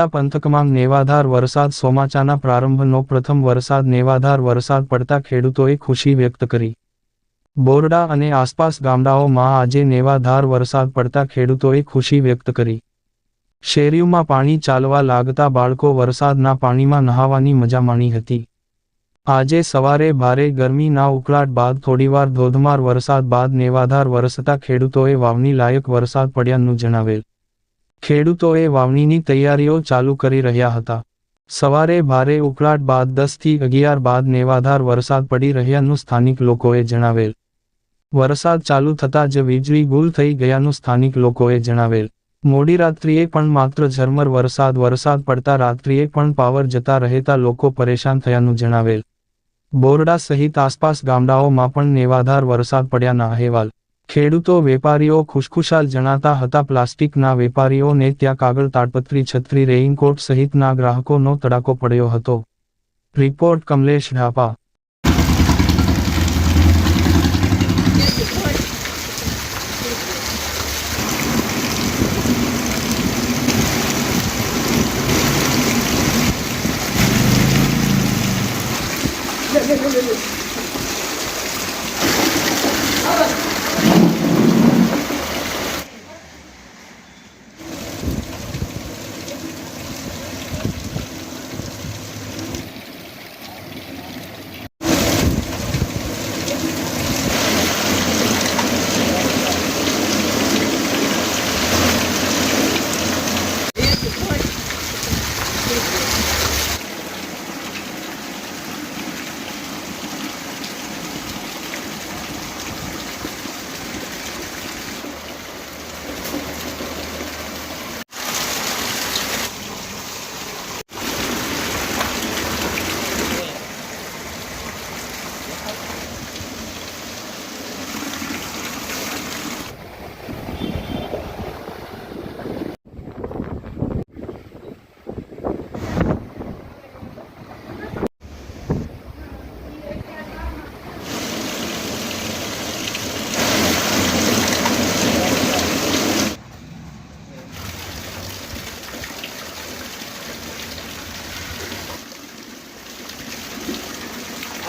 બોરડા પંથકમાં નેવાધાર વરસાદ સોમાચાના પ્રારંભનો પ્રથમ વરસાદ નેવાધાર વરસાદ પડતા ખેડૂતોએ ખુશી વ્યક્ત કરી. બોરડા અને આસપાસ ગામડાઓમાં આજે નેવાધાર વરસાદ પડતા ખેડૂતોએ ખુશી વ્યક્ત કરી. શેરીઓમાં પાણી ચાલવા લાગતા બાળકો વરસાદના પાણીમાં નહાવાની મજા માણી હતી. આજે સવારે ભારે ગરમીના ઉકળાટ બાદ થોડીવાર ધોધમાર વરસાદ બાદ નેવાધાર વરસતા ખેડૂતોએ વાવણી લાયક વરસાદ પડ્યાનું જણાવેલ. ખેડૂતોએ વાવણીની તૈયારીઓ ચાલુ કરી રહ્યા હતા. સવારે ભારે ઉકળાટ બાદ દસથી અગિયાર બાદ નેવાધાર વરસાદ પડી રહ્યાનું સ્થાનિક લોકોએ જણાવેલ. વરસાદ ચાલુ થતાં જ વીજળી ગુલ થઈ ગયાનું સ્થાનિક લોકોએ જણાવેલ. મોડી રાત્રિએ પણ માત્ર ઝરમર વરસાદ વરસાદ પડતા રાત્રિએ પણ પાવર જતા રહેતા લોકો પરેશાન થયાનું જણાવેલ. બોરડા સહિત આસપાસ ગામડાઓમાં પણ નેવાધાર વરસાદ પડ્યાના અહેવાલ. ખેડૂતો વેપારીઓ ખુશખુશાલ જણાતા હતા. પ્લાસ્ટિકના વેપારીઓને ત્યાં કાગળ, તાડપત્રી, છત્રી, રેઇનકોટ સહિતના ગ્રાહકોનો તડાકો પડ્યો હતો. રિપોર્ટ કમલેશ ઢાપા.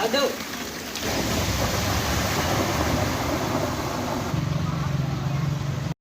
Adult.